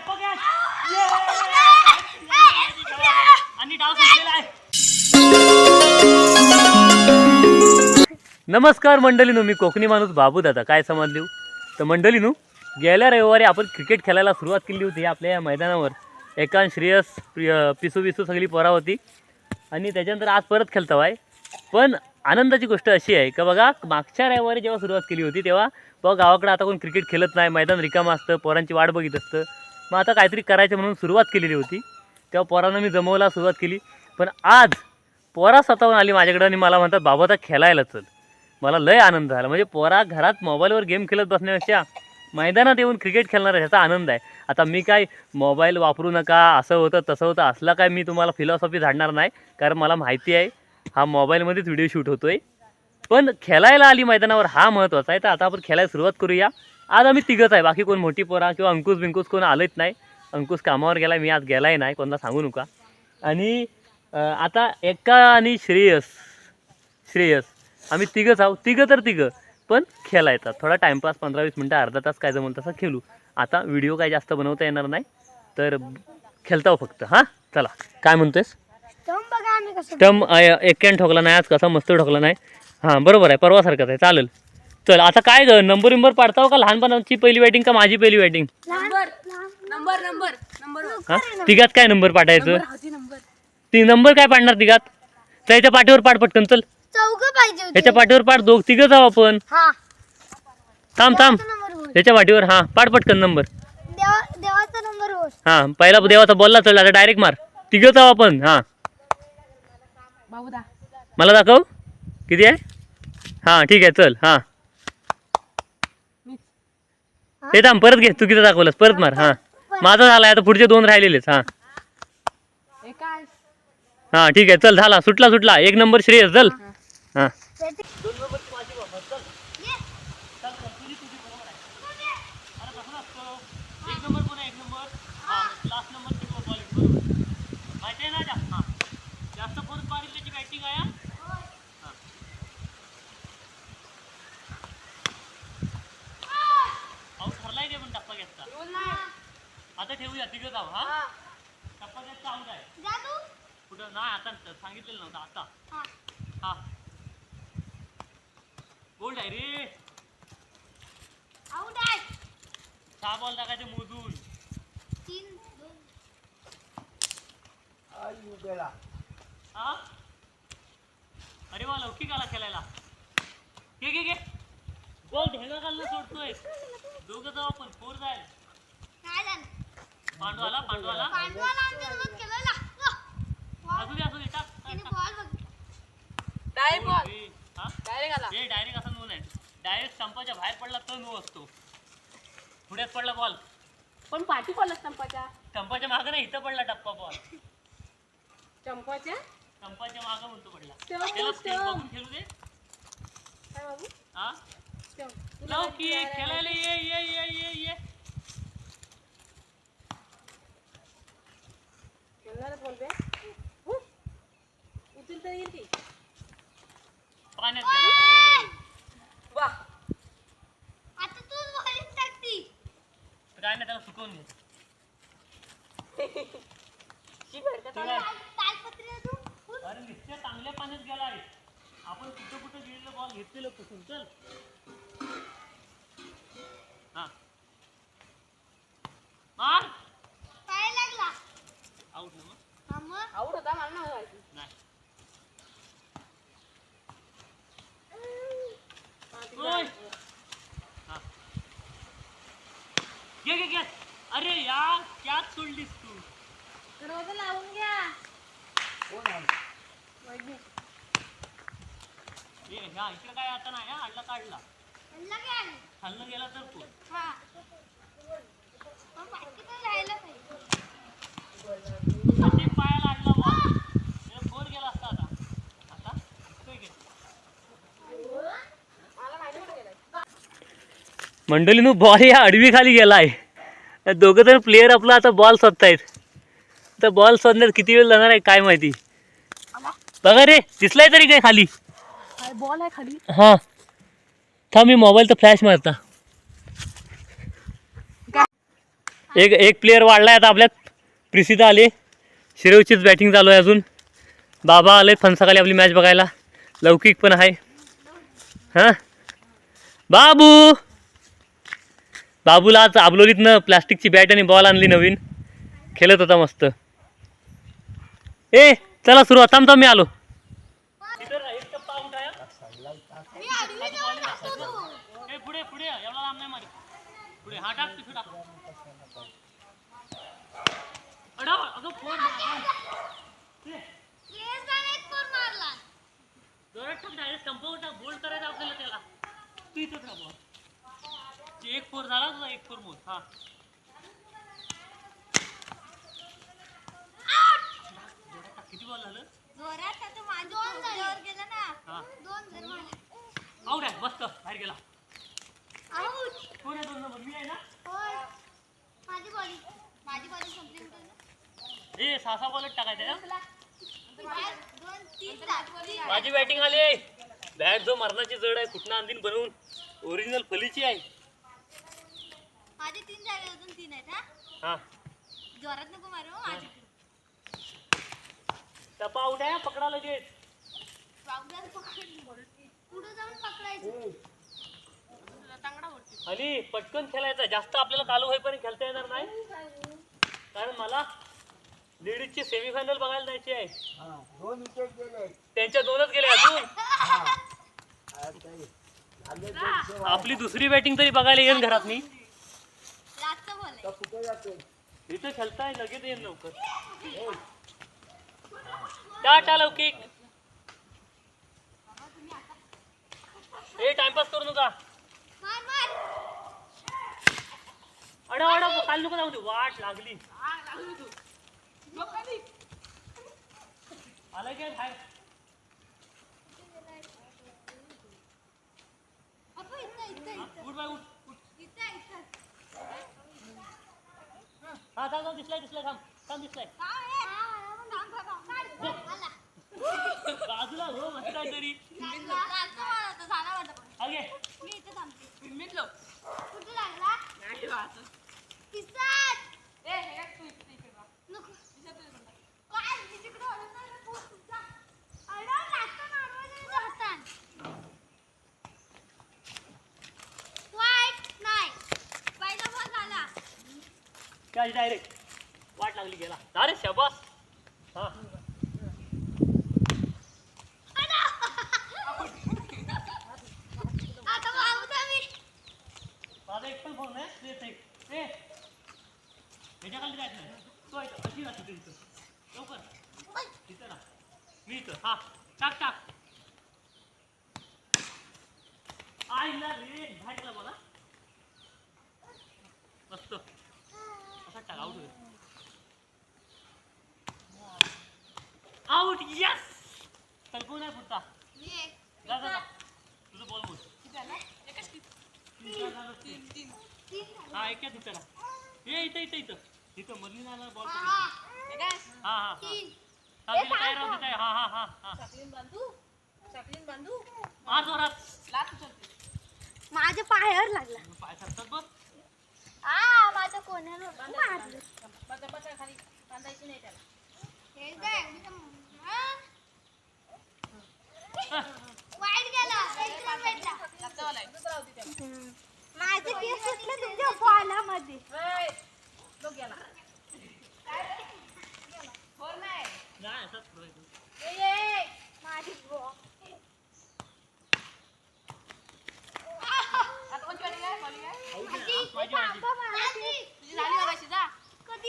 टप्पा घ्या. ये. आणि डाव संपलेला आहे नमस्कार मंडळीनो मी कोकणी माणूस बाबू दादा काय समज देऊ तर मंडळीनो गेल्या रविवारी आपण क्रिकेट खेळायला सुरुवात केली होती आपल्या या मैदानावर एकान श्रेयस पिसू पिसू सगळी पोरा होती आणि त्याच्यानंतर आज परत खेळतो आहे पण आनंदाची गोष्ट अशी आहे का बघा मागच्या रविवारी जेव्हा सुरुवात केली होती तेव्हा बघा गावाकडे आता कोण क्रिकेट खेळत नाही मैदान रिकामं असतं पोरांची वाट बघित असतं मग आता काहीतरी करायचं म्हणून सुरुवात केलेली होती. तेव्हा पोरांना मी जमवला सुरुवात केली. पण आज पोरा स्वतःहून आली माझ्याकडे आणि मला म्हणतात बाबा आता खेळायला चल. मला लय आनंद झाला. म्हणजे पोरा घरात मोबाईलवर गेम खेळत बसण्यापेक्षा मैदानात येऊन क्रिकेट खेळणार ह्याचा आनंद आहे. आता मी काय मोबाईल वापरू नका असं होतं तसं होतं असला काय मी तुम्हाला फिलॉसॉफी झाडणार नाही कारण मला माहिती आहे हा मोबाईलमध्येच व्हिडिओ शूट होतो आहे पण खेळायला आली मैदानावर हा महत्त्वाचा आहे. तर आता आपण खेळायला सुरुवात करूया. आज आम्ही तिघंच आहे. बाकी कोण मोठी पोरा किंवा अंकुश बिंकुश कोण आलेच नाही. अंकुश कामावर गेला मी आज गेलाय नाही कोणाला सांगू नका. आणि आता एका आणि श्रेयस. श्रेयस. आम्ही तिघंच आहोत. तिघं तर तिघं पण खेळा येतात थोडा टाईमपास पंधरा वीस मिनटं अर्धा तास काय जमल तसं खेळू. आता व्हिडिओ काय जास्त बनवता येणार नाही तर खेळताव फक्त. हां? चला. काय म्हणतोयस? स्टम एक्यान ठोकला नाही आज कसा मस्त ठोकला नाही. हां बरोबर आहे. परवासारखंच आहे. चालेल. चल आता काय ग? नंबर विंबर पाडताव का? लहानपणाची पहिली बॅटिंग का माझी पहिली batting number number number number हां? तिघात काय नंबर पाठायचं? होती नंबर ती नंबर काय पाडणार तिघात? त्याच्या पाठीवर पाड पटकन चल. चौघ पाहिजे होते. ह्याच्या पाठीवर पाड दोघ तिघं जाऊ आपण. हा. थांब थांब. देवाचा नंबर होय ह्याच्या पाठीवर हां. पाड पटकन नंबर देवा देवाचा नंबर होय हां पहिला देवाचा बॉलला चढला आता डायरेक्ट मार. तिघं जाऊ आपण हां. मला दाखव. किती आहे? हां ठीक आहे चल हां. हे थांब परत घे. चुकीचं दाखवलंस? परत मार. हा. माझा झाला आता पुढचे दोन राहिलेलेच. हा. हा ठीक आहे. चल झाला. सुटला सुटला. एक नंबर श्रेयस चल. हा जास्त परत मारील त्याची बॅटिंग आहे आऊट ठरलाय ते पण टप्पा घेतला आता ठेवूया तिघं जाऊ हा? टप्पा घेतला आऊट आहे जा तू. कुठं? नाही आता सांगितलेलं नव्हतं आता. हा. हा. गोल्ड आहे रे आउट आहे सहा बॉल टाकायचे मोजून. तीन दोन. हा? अरे वा लौकिक आला खेळायला. घे घे घे. बॉल ढेगा घालणं सोडतोय. दोघं जाऊ आपण फोर जाईल. काय झालं पांडवाला पांडवाला. पांडवाला आमच्यासोबत केलेला असू दे असू दे टाक त्याने टाक, बॉल बघ. Direct ball. हा? डायरेक्ट आला. हे डायरेक्ट असा नून आहे. डायरेक्ट स्टंपाच्या बाहेर पडला तर नो असतो. पुढ्यात पडला बॉल. पण पाठी पडला स्टंपाच्या स्टंपाच्या मागं नाही इथं पडला टप्पा बॉल. स्टंपाच्या स्टंपाच्या मागं म्हणतो पडला. त्याला स्टंप. बघून खेळू दे. काय बाबू? हा? खेळायला ये ये ये ये ये. म्हणणारच बोलते उचल तर येईल ती पाण्यात गेला. वा. आता तू बॉलिंग टाकती. तर काय नाही त्याला सुकवून घे शी भर का तुला- तालपत्री आहे तू? फुल. अरे नुसत्या चांगल्या पाण्यात गेलाय. आपण कुठं कुठं गेलेलं बॉल घेतलेलं कुठून चल. हा. मार पाय लागला आउट ना मग हा मग आवड होता मला नाही माहिती नाही हा, तिकडे ओय. आहे. हा घे घे घे अरे यार त्यात सोडलीस तू दरवाजा लावून घ्या वैद्य. ए ह्या इकडे काय आता नाही काढला खाल्लं गेला तर तू पायाला बॉल फोर गेला असता आता आता मंडळीनं बॉल या आडवी खाली गेलाय. दोघं जण प्लेयर आपला आता बॉल शोधतायत तर बॉल शोधण्यात किती वेळ जाणार आहे काय माहिती? बघा रे दिसलाय तरी काय खाली? बॉल आहे खाली. हां. थांब मी मोबाईल तर फ्लॅश मारता. एक एक प्लेअर वाढलाय आता आपल्यात. प्रिसिता आली. शिरवचीच बॅटिंग चालू आहे अजून. बाबा आले फणसाखाली आपली मॅच बघायला. लौकिक पण आहे. हां? बाबू! बाबूला आज आबलोलीतनं प्लास्टिकची बॅट आणि बॉल आणली नवीन. खेळत होता मस्त. ए! चला सुरुवात थांब मी आलो. एक फोर झाला तुझा एक पुढे पुढे हा लांब नाही मारी पुढे हा टाक तिथे टाक अडाव अगं फोन येस त्याने एक फोर मारला जोरात टाक डायरेक्ट कंपाऊंड टाक बोल्ड करायचं आपल्याला त्याला तू इथंच राहा बुवा. ते एक फोर झाला तुझा एक फोर मोड हा जोरात टाक. किती बॉल झालं? जोरात आता माझं दोन झाल्यावर गेला ना. हा. दोन जण मारले आऊट आहे मस्त बाहेर गेला. आऊट कोण आहे दोन नंबर? मी आहे ना? होय. माझी बॉडी माझी बॉडी संपली ए सहा सहा बॉलच टाकायचं का? दोन तीन सात माझी बॅटिंग आली बॅट जो मरणाची जड आहे कुठनं आणतीन बनवून? ओरिजिनल फलीची आहे. माझे तीन झाले अजून तीन आहेत हा? हा. जोरात नको मारू हं, माझे आहे पकडा लगेच. पावसात पकडली पुढे जाऊन पकडायचं. तांगडा वरती. आणि पटकन खेळायचं. जास्त आपल्याला चालू होईपर्यंत खेळता येणार नाही. कारण मला लेडीजची सेमीफायनल बघायला जायची आहे. दोन विकेट गेले. त्यांच्या दोनच गेले अजून. आपली दुसरी बॅटिंग तरी बघायला येईन घरात मी. लास्ट बॉल आहे कुठे जाते? इथं खेळताय लगेच येईन लवकर. टाटा लवकिक ए टाइमपास करू नका. मार मार. अडा अडा खाली नको जाऊ दे वाट लागली. हा आलं काय बाहेर? उठ बाय उठ हा थांब थांब दिसलाय दिसलाय थांब थांब दिसलाय. बाजूला हो मस्त तरी अगे मी मिटलो कुठे लागला नाही वाचत ए हे तू इकडे इकडे बघ. नको काय तिकडे नाही नाही पहिला झाला. काय डायरेक्ट वाट लागली गेला अरे शबास हा आता बाबूचा मी. माझा एक पण फोन नाही तेच एक ए ह्याच्या खाली जायचं नाही तो इथं अशी राहते तू इथं लवकर इथं ना मी इथं. हा टाक टाक. आईला रे भाटला मला मस्त. असा टाक आउट आउट यस तर कोण आहे पुढचा? एक. जा जा. तुझं बॉल. बोल. हा ऐक्या तिथं ना ए इथं इथं इथं. इथं मधली बॉल हा, हा. हा. हे काय हा हा हा हा. हा हा जोरात. माझ्या पायावर लागला. पाय सरतात बघ. आ माझ्या कोणाला मारलं बचा बचा खाली. बांधायची नाही त्याला. हे काय हा? वाईट गेला एक run भेटला. होती. माझे केस सुटले तुमच्या बॉलामध्ये ए, तो गेला बोल नाही नाही असंच करायचं. ए, ए, माझी ball. आता कोणची वाली काय? वाली काय? माझी- माझी- थांबा माझी. तुझी झाली बघायची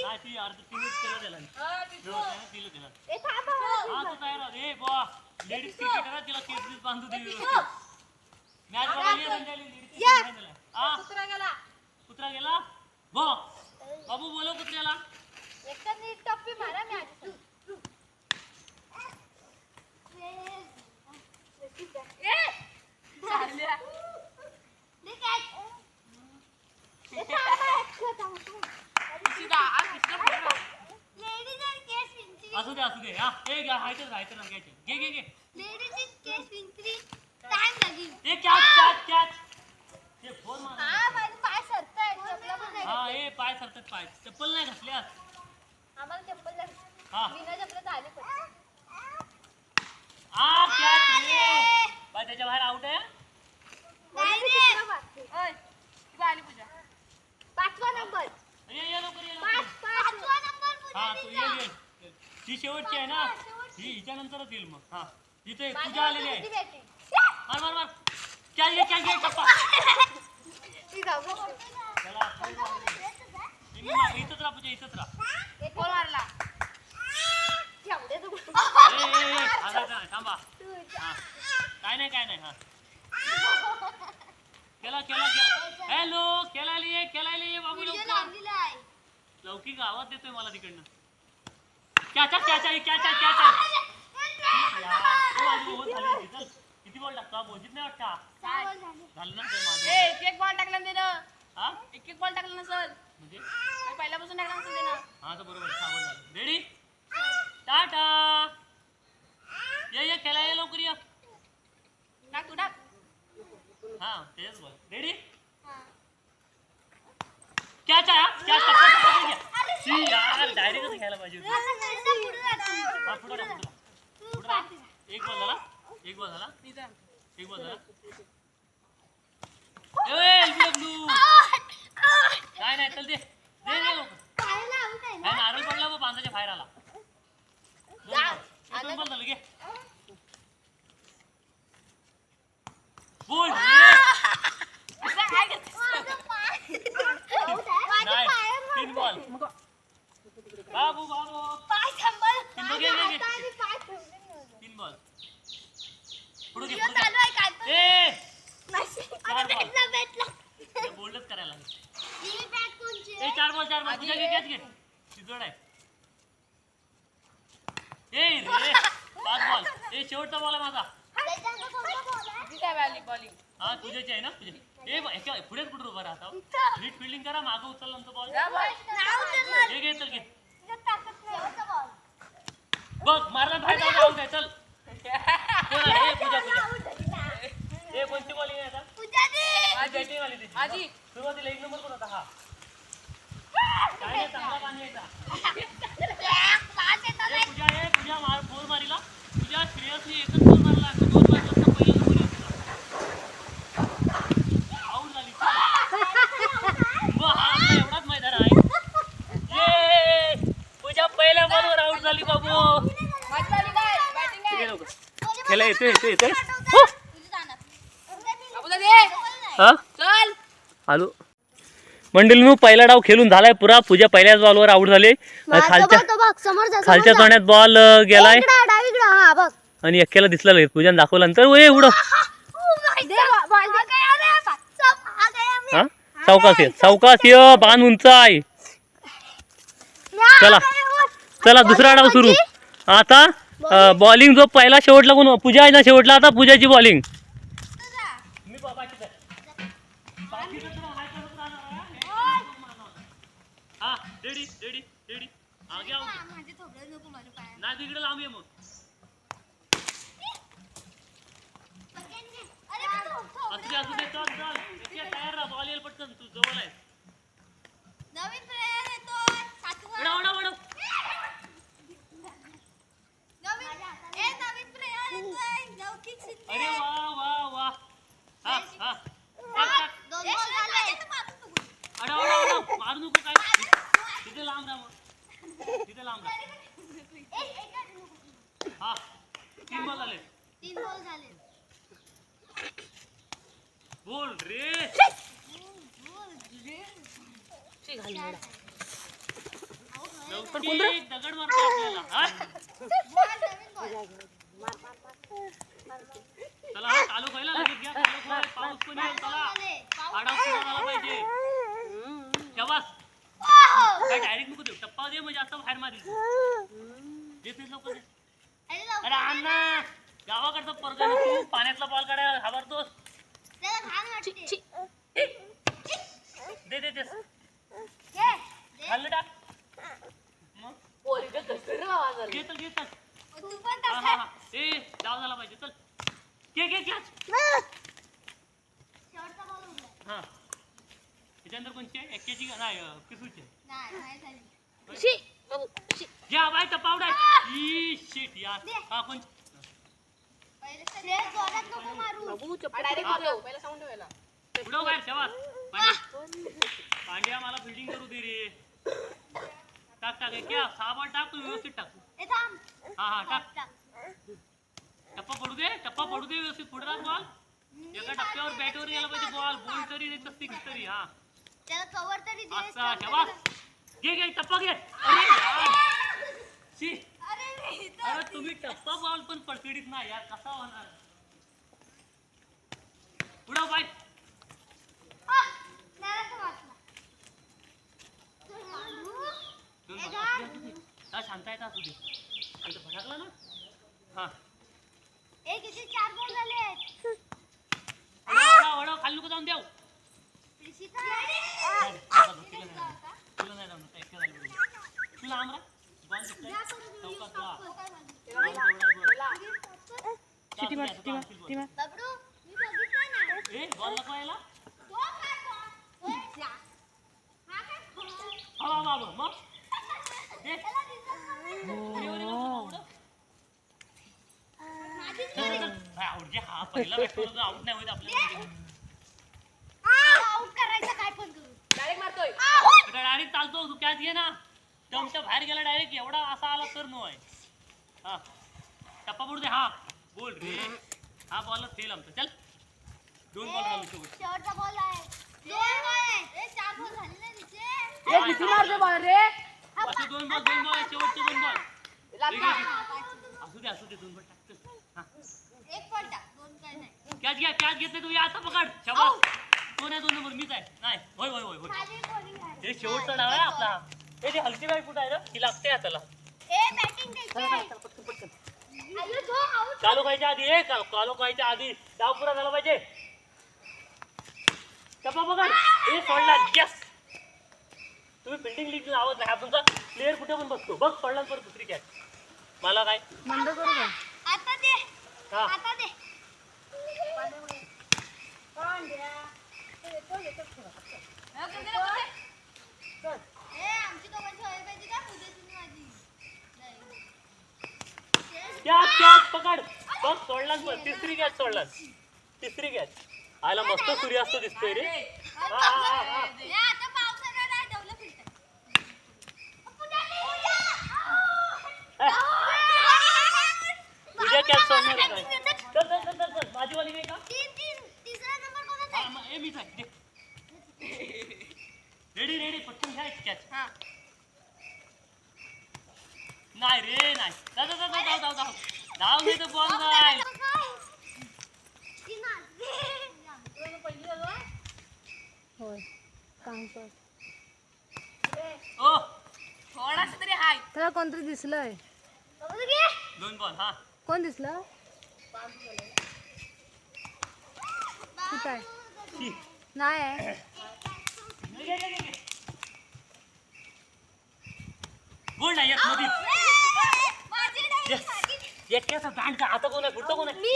जा ती अर्ध तिनेच केलं त्याला हा? तयार लेडीज क्रिकेटर तिला केस बीस बांधू दे मॅच कुत्रा गेला? कुत्रा गेला? बॉ बाबू बोलव कुत्र्याला. एकदा टप्पी मारा मी असू दे असू दे हा ए घ्या हायचं राहायचं ना घ्यायचे घे घे घे लेडीज़ इन केस विंचरी टाइम लागेल ए कॅच कॅच कॅच ते फ़ोन मार। हा माझे पाय सरतायत चपला पण नाही हा ए पाय सरतात पाय चप्पल नाही. घातल्यास आम्हाला चप्पल हा बिना पण. बाय त्याच्या बाहेर आउट आहे नाही रे. ओय ती आली पूजा. पाचवा नंबर. ये ये लवकर ये पाच लवकर पाचवा नंबर हा तू ये ये. ही शेवटची आहे ना? ही हिच्या नंतरच येईल मग. हा. इथे पूजा आलेली आहे. मार मार मार. क्या ये क्या ये टप्पा चला इथं मार, इथंच राहा पूजा इथंच राहा. कोण मारला? ए, ए, ए, हागायचं नाही, थांबा. हा. काय नाही काय नाही हा. केला केला केला. हॅलो केला ये केला ये बाबू लवकर. लौकिक आवाज देतोय मला तिकडनं. क्याचा क्याचा क्याचा चल किती बॉल टाकतो बोलजीत नाही वाटतं झालं ना ते माझं. ए एक एक बॉल टाकला ना हा? एक एक बॉल टाकला नसल म्हणजे? ते पहिल्यापासून टाकला त्यानं हा तर बरोबर झालं. Ready tata! ये ये खेळा ये लवकर ये. टाक तू टाक. हा तेच बोल रेडी क्या चा क्या टप्पा टप्पा घ्या सी यार डायरेक्टच घ्यायला पाहिजे होती. हा पुढे राहा, पुढे राहा. एक बॉल झाला. एक बॉल झाला. एक बॉल झाला. ए LBW. नाही नाही चल दे. दे दे लवकर. नाही नारळ पडला बांधाच्या बाहेर आला दोन ball. हे दोन बॉल झालं घे. बोल. तीन बॉल. बाबू बाबू. मागं उचलला नंतर बॉल घे घे चल घे बघ मारला चल। कोण आहे? पूजा पूजा। ए कोणती बॉलिंग आहे आता आजी बॅटिंग वाली त्याची आजी सुरुवातीला एक नंबर कोण होता हा। काय नाही, चांगला पाणी यायचा ए पूजा ए पूजा मार फोर मारीला पूजा श्रेयसने एकच खेळा येतोय येतोय येतोय. हो. हा? आलो. मंडळी मी पहिला डाव खेळून झालाय पुरा. पूजा पहिल्याच बॉलवर आऊट झाले. खालच्या खालच्या चण्यात बॉल गेलाय. हा बघ. आणि एक्क्याला दिसला लगेच. पूजाने दाखवलं नंतर. ए उडं हा? सावकाश ये सावकाश ये बाण उंच आहे चला. चला दुसरा डाव सुरू. आता बॉलिंग. जो पहिला शेवटला कोण पूजा आहे ना शेवटला आता पूजाची बॉलिंग. हा तयार राहा बॉल येईल पटकन. तू जवळ आहे नवीन प्लेयर येतोय सातवा वडा वडा वडा नवीन ए नवीन प्लेयर येतोय लौकिक शिंदे अरे वा वा वा हा हा टाक, टाक. दोन बॉल झाले अडा अडा अडा मारू नको काय तिथे लांब राहा मग तिथे लांब राहा हा तीन बॉल आले तीन बॉल झाले बोल रे लवकर दगड मारतो आपल्याला हा? चला हा चालू व्हायला लगेच घ्या. चालू व्हायला. पाऊस पण येईल चला. आडाव पुढं झाला पाहिजे. शबास. काय डायरेक्ट नको देऊ. टप्पा दे म्हणजे आता बाहेर मारील देत नाही लवकर दे. अरे अण्णा गावाकडचं पोरगा ना तू? पाण्यातला बॉल काढायला घाबरतोस? दे दे दे. खाल्लं टाक. पोरीचं कसं आवाज आला घे चल घे चल तू पण हा हा हा. ए डाव झाला पाहिजे चल. घे घे कॅच शेवटचा बॉल उडला हा. त्याच्यानंतर कोणची? आहे एक्क्याची का? नाही अं, पिसूची आहे. नाही नाही झाली. शी बाबू शी घ्या बाय टपावडा ई शिट यार हा कोण? पहिले श्रेयस जोरात नको मारू. बाबू चप्पल डायरेक्ट उठव पहिला साऊंड ठेवायला. उडव बाहेर शेवात पांड्या पांड्या मला फिल्डिंग करू दे रे. टाक टाक क्या साबण टाक तू व्यवस्थित टाक. ए थांब. हा हा टाक. टाक. टप्पा पडू दे टप्पा पडू दे व्यवस्थित पुढे राहत बॉल. एका टप्प्यावर बॅटवर गेला पाहिजे बॉल बोल तरी नाही तर सिक्स तरी हा. त्याला कव्हर तरी दे असा शेवा घे घे टप्पा घे. अरे यार. शी. अरे तुम्ही टप्पा बॉल पण पडकडीत ना यार कसा होणार? उडव बाय आ, त्याला तर वाचला. दोन ए, बॉल. जा. असू दे, असू दे. हा, शांता येत असू दे? आणि तो भटकला ना? हा. ए किती चार बॉल झाले. वडा वडा खाली नको जाऊन बघ, तिला नाही जाऊन एकटा झाली बरोबर. तुला आमरा? बॉल दिसतोय चौकात. बॉल. तेवढा आहे ना. ए बॉल नको यायला तो काय बॉल? ओय, जा. हा काय बॉल? हवा बाबा मग दे त्याला दिसत नाही. उडी, उडी, उडी, उडी. माझीच चल, चल. हा, पहिला आऊट नाही होत आपल्याला. आ, आऊट करायचं काय पण करू. डायरेक्ट मारतोय. चालतो तू कॅच घे ना. टमच्या बाहेर गेला डायरेक्ट एवढा असा आला तर नो आहे हा. टप्पा पडू दे हा. बोल रे. हा बॉल फेल आमचा. चल. दोन बॉल घालू शेवट शेवटचा बॉल आहे. दोन बॉल आहे. ए, चार बॉल झाले ना तिचे. ए किती मारतोय बॉल रे? असे दोन बॉल दोन बॉल शेवटचे दोन बॉल लागला असू दे असू दे दोन बॉल टाकतो हा. एक काय नाही कॅच घ्या कॅच घेत नाही तू. या आता पकड. शाबास कोण आहे दोन नंबर. मीच आहे. नाही. होय होय होय होय. हे शेवटचा डाव आहे आपला. हे ते हलकी बाई कुठं आहे रे? ती लागते हाताला जो आऊट चालू व्हायच्या आधी ए का- चालू व्हायच्या आधी. डाव पुरा झाला पाहिजे. टप्पा पकड. हे सोडला. यस तुम्ही फिल्डिंग लीग लावत नाही हा तुमचा प्लेअर कुठे पण बसतो बघ पडला परत दुसरी कॅच मला काय? मंद करू का आता दे. हा. आता दे ए आमची दोघांची व्हायला पाहिजे का तुझ्याची आणि माझी नाही. कॅच कॅच पकड बघ सोडला पण तिसरी कॅच सोडला तिसरी कॅच आयला मस्त सूर्यास्त दिसतोय रे. हा, हा, हा, हा. नाही तुझ्या कॅच सोडणार नाही चल चल चल चल चल. माझी वाली नाही का? हा? मग मीच आहे रेडी रेडी. पटकन घ्यायची कॅच हा. नाही रे नाही. जा जा जा जा, धाव धाव धाव धाव नाही तर बॉल बॉल नाही करायचं काय? तीन आज. होय. काम कर. ओ थोडासा तरी हाय. त्याला कोणतरी दिसलंय. दोन बॉल हा. कोण दिसलं? कुठं आहे? शी. नाही आहे. घे, घे, घे, घे. गोल नाही येत दांड का आता कोण आहे? पुढचं कोण आहे? मी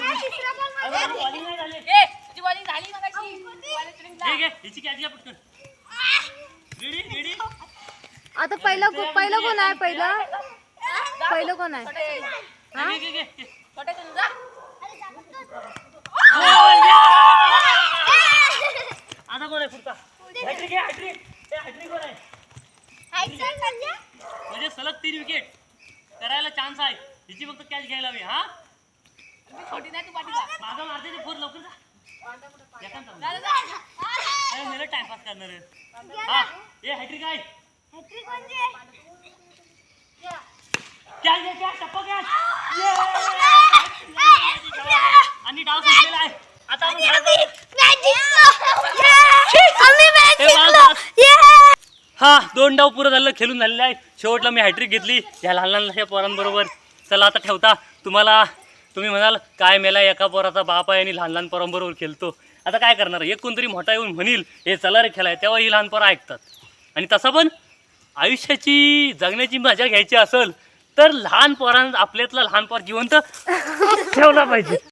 हा. तिसरा बॉल माझा. अरे, bowling नाही झाली ए तुझी बॉलिंग झाली मगाशी बॉलिंग तुला घे घे हिची कॅच घ्या पटकन। Ready ready? आता पहिलं को- पहिलं कोण आहे पहिलं? पहिलं कोण आहे? हा? घे घे घे! आता कोण आहे पुढचा? हॅट्रिक आहे हॅट्रिक. ए हॅट्रिक कोण आहे? हायचं संजय? म्हणजे? सलग तीन विकेट करायला चान्स आहे. हिची फक्त कॅच घ्यायला हवी हा? मी छोटी नाही तू पाठीला माझा मारते ते फोर लवकर जा. मेला टाइमपास करणार आहे. हा ए हॅट्रिक आहे. हॅट्रिक म्हणजे? टप्पा आणि डाव संपलेला आहे. आता आपण. हा दोन डाव पुरं झालं खेळून झालेले आहे. शेवटला मी हॅट्रिक घेतली. या लहान लहान पोरांबरोबर. चला आता ठेवता. तुम्हाला तुम्ही म्हणाल काय मेला एका पोराचा बाप आहे आणि लहान लहान पोरांबरोबर खेळतो. आता काय करणार? एक कोणतरी मोठा येऊन म्हणील हे चला रे खेळाय. तेव्हा ही लहान पोरं ऐकतात. आणि तसं पण आयुष्याची जगण्याची मजा घ्यायची असेल तर लहान पोरां आपल्यातला लहान पोर जिवंत ठेवला पाहिजे.